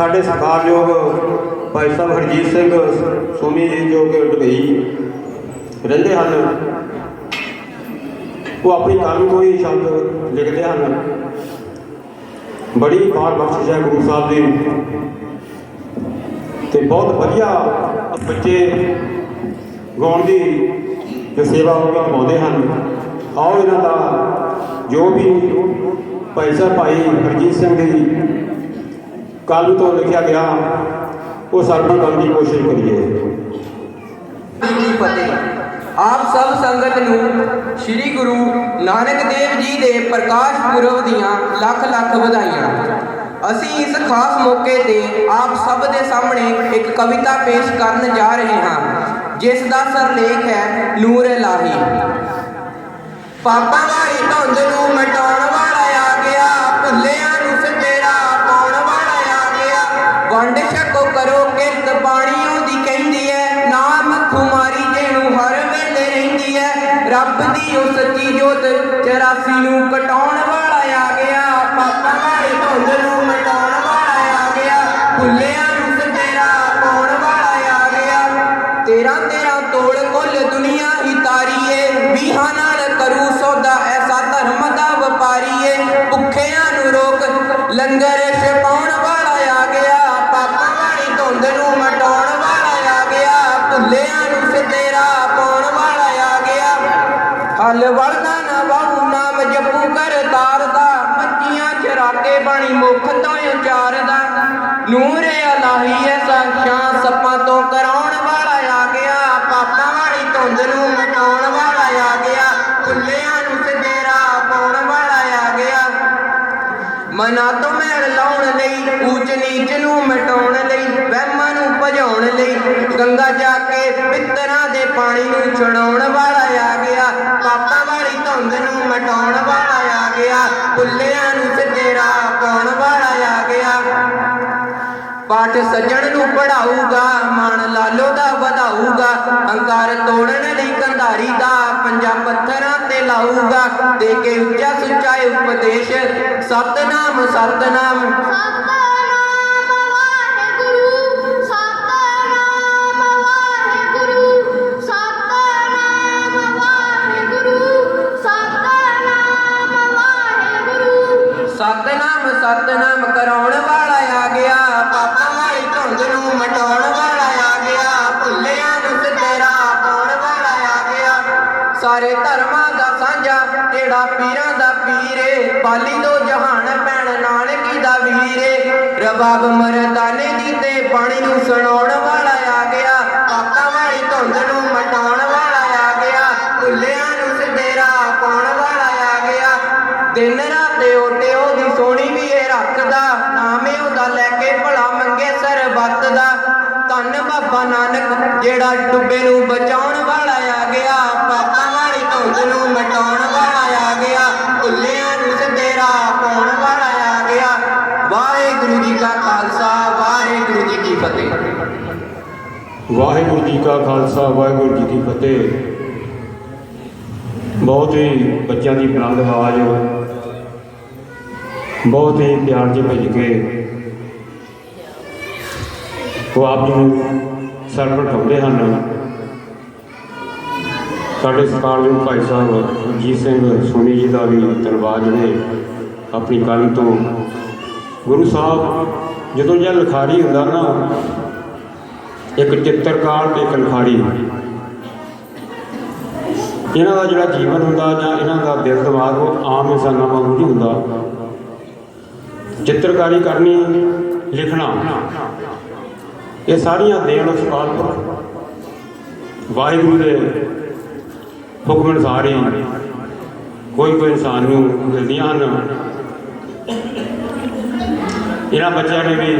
ਸਾਡੇ ਸਤਿਕਾਰਯੋਗ ਭਾਈ ਸਾਹਿਬ ਹਰਜੀਤ ਸਿੰਘ, ਸੋਮੀ ਜੀ ਜੋ ਕਿ ਦੁਬਈ ਰਹਿੰਦੇ ਹਨ, ਉਹ ਆਪਣੀ ਕਲਮ ਤੋਂ ਹੀ ਸ਼ਬਦ ਲਿਖਦੇ ਹਨ। ਬੜੀ ਬਾਰ ਬਖਸ਼ਿਸ਼ ਹੈ ਗੁਰੂ ਸਾਹਿਬ ਦੀ। ਤੇ ਬਹੁਤ ਵਧੀਆ ਬੱਚੇ ਗਾਉਣ ਦੀ ਜੋ ਸੇਵਾ ਉਹ ਨਿਭਾਉਂਦੇ ਹਨ। ਆਓ ਇਹਨਾਂ ਦਾ ਜੋ ਵੀ ਭਾਈ ਸਾਹਿਬ, ਭਾਈ ਹਰਜੀਤ ਸਿੰਘ ਦੀ ਕੱਲ ਤੋਂ ਲਿਖਿਆ ਗਿਆ, ਉਹ ਸਰਵਣ ਕਰਨ ਦੀ ਕੋਸ਼ਿਸ਼ ਕਰੀਏ। ਜੀ ਫਤਿਹ। ਆਪ ਸਭ ਸੰਗਤ ਨੂੰ ਸ੍ਰੀ ਗੁਰੂ ਨਾਨਕ ਦੇਵ ਜੀ ਦੇ ਪ੍ਰਕਾਸ਼ ਪੁਰਬ ਦੀਆਂ ਲੱਖ ਲੱਖ ਵਧਾਈਆਂ। ਅਸੀਂ ਇਸ ਖਾਸ ਮੌਕੇ ਤੇ ਆਪ ਸਭ ਦੇ ਸਾਹਮਣੇ ਇੱਕ ਕਵਿਤਾ ਪੇਸ਼ ਕਰਨ ਜਾ ਰਹੇ ਹਾਂ, ਜਿਸ ਦਾ ਸਰਲੇਖ ਹੈ ਨੂਰ ਇਲਾਹੀ। ਪਾਪਾਂ ਵਾਲੀ ਧੁੰਦ ਨੂੰ 84 ਨੂੰ ਕਟਾਉਣ ਵਾਲਾ ਆ ਗਿਆ। ਪਾਪਾਂ ਵਾਲੀ ਧੁੰਦ ਨੂੰ ਨੂਰ ਇਲਾਹੀ ਐਸਾ ਸੱਪਾਂ ਤੋਂ ਕਰਾਉਣ ਵਾਲਾ ਆ ਗਿਆ। ਪਾਪਾਂ ਵਾਲੀ ਧੁੰਦ ਨੂੰ ਮਟਾਉਣ ਵਾਲਾ ਆ ਗਿਆ। ਭੁੱਲਿਆਂ ਨੂੰ ਸਿੱਧੇਰਾ ਪਾਉਣ ਵਾਲਾ ਆ ਗਿਆ। ਮਨਾਂ ਤੋਂ ਮੈਲ ਲਾਉਣ ਲਈ, ਊਚ ਨੀਚ ਨੂੰ ਮਿਟਾਉਣ ਲਈ, ਵਹਿਮਾਂ ਨੂੰ ਭਜਾਉਣ ਲਈ, ਗੰਗਾ ਜਾ ਕੇ ਪਿੱਤਰਾਂ ਦੇ ਪਾਣੀ ਨੂੰ ਛਡਾਉਣ ਵਾਲਾ ਆ ਗਿਆ। ਪਾਪਾਂ ਵਾਲੀ ਧੁੰਦ ਨੂੰ ਮਿਟਾਉਣ ਵਾਲਾ ਆ ਗਿਆ। ਭੁੱਲਿਆਂ ਨੂੰ ਸਿੱਧੇਰਾ ਪਾਉਣ ਵਾਲਾ ਪਾਠ ਸੱਜਣ ਨੂੰ ਪੜਾਊਗਾ ਮਨ ਲਾਲੋ ਦਾ ਵਧਾਊਗਾ ਹੰਕਾਰ ਤੋੜਨ ਲਈ ਕੰਧਾਰੀ ਦਾ ਪੰਜਾ ਪੱਥਰਾਂ ਤੇ ਲਾਊਗਾ ਦੇ ਕੇ ਉੱਚਾ ਸੁੱਚਾ ਉਪਦੇਸ਼ ਸਤਨਾਮ ਸਤਨਾਮ। ਸਤਨਾਮ ਸਤਨਾਮ ਕਰਾਉਣ ਵਾਲਾ ਸਾਰੇ ਧਰਮਾਂ ਦਾ ਸਾਂਝਾ ਜਿਹੜਾ ਪੀਰਾਂ ਦਾ ਪੀਰੇ ਬਾਲੀ ਦੋ ਜਹਾਨ ਭੈਣ ਨਾਨਕੀ ਦਾ ਵੀਰੇ ਰਬਾਬ ਮਰਦਾਨੇ ਦੀ ਤੇ ਪਾਣੀ ਨੂੰ ਸੁਣਾਉਣ ਵਾਲਾ ਆ ਗਿਆ। ਪਾਪਾਂ ਵਾਲੀ ਧੁੰਦ ਨੂੰ ਮਟਾਉਣ ਵਾਲਾ ਆ ਗਿਆ। ਭੁੱਲਿਆਂ ਨੂੰ ਸਿੱਧੇਰਾ ਪਾਉਣ ਵਾਲਾ ਆ ਗਿਆ। ਦਿਨ ਰਾਤ ਓਟੇ ਉਹਦੀ ਸੋਹਣੀ ਵੀ ਇਹ ਰੱਖਦਾ। ਨਾਮੇ ਉਹਦਾ ਲੈ ਕੇ ਭਲਾ ਮੰਗੇ ਸਰਬੱਤ ਦਾ। ਧੰਨ ਬਾਬਾ ਨਾਨਕ, ਜਿਹੜਾ ਡੁੱਬੇ ਨੂੰ ਬਚਾਉਣ ਵਾਲਾ ਪਾਪਾਂ ਨੂੰ ਮਿਟਾਉਣ ਵਾਲਾ ਆ ਗਿਆ, ਭੁੱਲਿਆਂ ਨੂੰ ਸਦੇਰਾ ਪਾਉਣ ਵਾਲਾ ਆ ਗਿਆ। ਵਾਹਿਗੁਰੂ ਜੀ ਕਾ ਖਾਲਸਾ, ਵਾਹਿਗੁਰੂ ਜੀ ਕੀ ਫਤਿਹ। ਵਾਹਿਗੁਰੂ ਜੀ ਕਾ ਖਾਲਸਾ, ਵਾਹਿਗੁਰੂ ਜੀ ਕੀ ਫਤਿਹ। ਬਹੁਤ ਹੀ ਬੱਚਿਆਂ ਦੀ ਬੁਲੰਦ ਆਵਾਜ਼ ਬਹੁਤ ਹੀ ਪਿਆਰ ਜਿਹੇ ਭਿੱਜ ਕੇ ਉਹ ਆਪ ਜੀ ਨੂੰ ਸਰਵਣ ਠਾਉਂਦੇ ਹਨ। ਸਾਡੇ ਸਤਿਕਾਰਯੋਗ ਭਾਈ ਸਾਹਿਬ ਜੀਤ ਸਿੰਘ, ਸੋਨੀ ਜੀ ਦਾ ਵੀ ਧੰਨਵਾਦ ਜਿਹੜੇ ਆਪਣੀ ਕਲਮ ਤੋਂ ਗੁਰੂ ਸਾਹਿਬ, ਜਦੋਂ ਜਦ ਲਿਖਾਰੀ ਹੁੰਦਾ ਨਾ, ਇੱਕ ਚਿੱਤਰਕਾਰ ਤੇ ਇੱਕ ਲਿਖਾਰੀ। ਇਹਨਾਂ ਦਾ ਜਿਹੜਾ ਜੀਵਨ ਹੁੰਦਾ ਜਾਂ ਇਹਨਾਂ ਦਾ ਦਿਲ ਦਿਮਾਗ, ਉਹ ਆਮ ਇਨਸਾਨਾਂ ਵਾਂਗੂ ਨਹੀਂ ਹੁੰਦਾ। ਚਿੱਤਰਕਾਰੀ ਕਰਨੀ, ਲਿਖਣਾ, ਇਹ ਸਾਰੀਆਂ ਦੇਣ ਉਸ ਪਾਲਪੁਰ ਵਾਹਿਗੁਰੂ ਦੇ ਹੁਕਮ ਅਨੁਸਾਰ ਹੀ ਕੋਈ ਕੋਈ ਇਨਸਾਨ ਨੂੰ ਮਿਲਦੀਆਂ ਹਨ। ਇਹਨਾਂ ਬੱਚਿਆਂ ਨੇ ਵੀ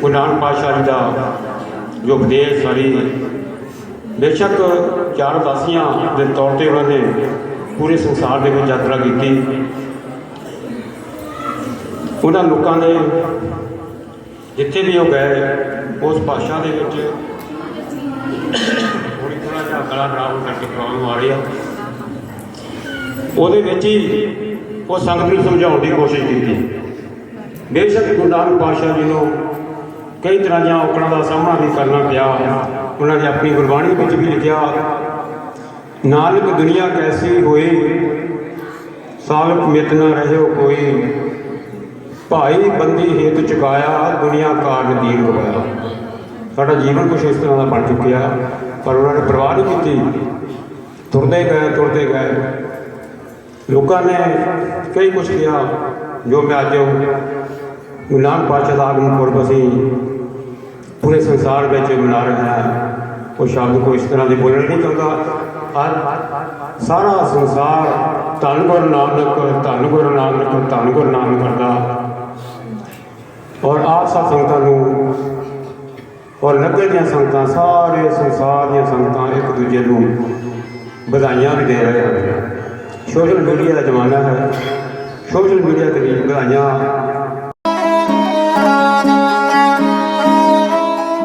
ਗੁਰੂ ਨਾਨਕ ਪਾਤਸ਼ਾਹ ਜੀ ਦਾ ਜੋ ਉਪਦੇਸ਼ ਸਾਰੀ ਬੇਸ਼ੱਕ ਚਾਰ ਉਦਾਸੀਆਂ ਦੇ ਤੌਰ ਤੇ ਉਹਨਾਂ ਨੇ ਪੂਰੇ ਸੰਸਾਰ ਦੇ ਵਿੱਚ ਯਾਤਰਾ ਕੀਤੀ। ਉਹਨਾਂ ਲੋਕਾਂ ਨੇ ਜਿੱਥੇ ਵੀ ਉਹ ਗਏ, ਉਸ ਭਾਸ਼ਾ ਦੇ ਵਿੱਚ ਗਲਾ ਖਰਾਬ ਕਰਕੇ ਪ੍ਰੋਬਲਮ ਆ ਰਹੀ ਆ। ਉਹਦੇ ਵਿੱਚ ਹੀ ਉਹ ਸੰਗਤ ਨੂੰ ਸਮਝਾਉਣ ਦੀ ਕੋਸ਼ਿਸ਼ ਕੀਤੀ। ਬੇਸ਼ੱਕ ਗੁਰੂ ਨਾਨਕ ਪਾਤਸ਼ਾਹ ਜੀ ਨੂੰ ਕਈ ਤਰ੍ਹਾਂ ਦੀਆਂ ਔਕੜਾਂ ਦਾ ਸਾਹਮਣਾ ਵੀ ਕਰਨਾ ਪਿਆ। ਉਹਨਾਂ ਨੇ ਆਪਣੀ ਗੁਰਬਾਣੀ ਵਿੱਚ ਵੀ ਲਿਖਿਆ, ਨਾਨਕ ਦੁਨੀਆ ਕੈਸੀ ਹੋਏ ਸਾਲਕ ਮਿਤ ਨ ਰਹਿਓ ਕੋਈ, ਭਾਈ ਬੰਦੀ ਹੇਤ ਚੁਕਾਇਆ, ਦੁਨੀਆ ਕਾਰਨ ਦੀਨ ਹੋਇਆ। ਸਾਡਾ ਜੀਵਨ ਕੁਛ ਇਸ ਤਰ੍ਹਾਂ ਦਾ ਬਣ ਚੁੱਕਿਆ। ਪਰ ਉਹਨਾਂ ਨੇ ਪਰਵਾਹ ਨਹੀਂ ਕੀਤੀ ਤੁਰਦੇ ਗਏ ਤੁਰਦੇ ਗਏ ਲੋਕਾਂ ਨੇ ਕਈ ਕੁਛ ਕਿਹਾ ਜੋ ਮੈਂ ਅੱਜ ਗੁਰੂ ਨਾਨਕ ਪਾਤਸ਼ਾਹ ਦਾ ਆਗਮਨ ਪੁਰਬ ਅਸੀਂ ਪੂਰੇ ਸੰਸਾਰ ਵਿੱਚ ਮਨਾ ਰਹੇ ਹਾਂ ਉਹ ਸ਼ਬਦ ਕੋਈ ਇਸ ਤਰ੍ਹਾਂ ਦੇ ਬੋਲਣ ਨਹੀਂ ਚਾਹੁੰਦਾ ਅੱਜ ਸਾਰਾ ਸੰਸਾਰ ਧੰਨ ਗੁਰੂ ਨਾਨਕ ਧੰਨ ਗੁਰੂ ਨਾਨਕ ਧੰਨ ਗੁਰੂ ਨਾਨਕ ਕਰਦਾ ਔਰ ਆਪ ਸਭ ਸੰਗਤਾਂ ਨੂੰ ਔਰ ਨੱਬੇ ਦੀਆਂ ਸੰਗਤਾਂ, ਸਾਰੇ ਸੰਸਾਰ ਦੀਆਂ ਸੰਗਤਾਂ ਇੱਕ ਦੂਜੇ ਨੂੰ ਵਧਾਈਆਂ ਵੀ ਦੇ ਰਹੇ ਹਨ। ਸੋਸ਼ਲ ਮੀਡੀਆ ਦਾ ਜ਼ਮਾਨਾ ਹੈ। ਸੋਸ਼ਲ ਮੀਡੀਆ ਤੇ ਵੀ ਵਧਾਈਆਂ।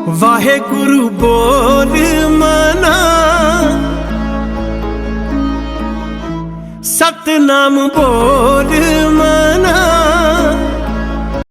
ਵਾਹਿਗੁਰੂ ਬੋਲ ਮਨਾ। ਸਤਨਾਮ ਬੋਲ ਮਨਾ।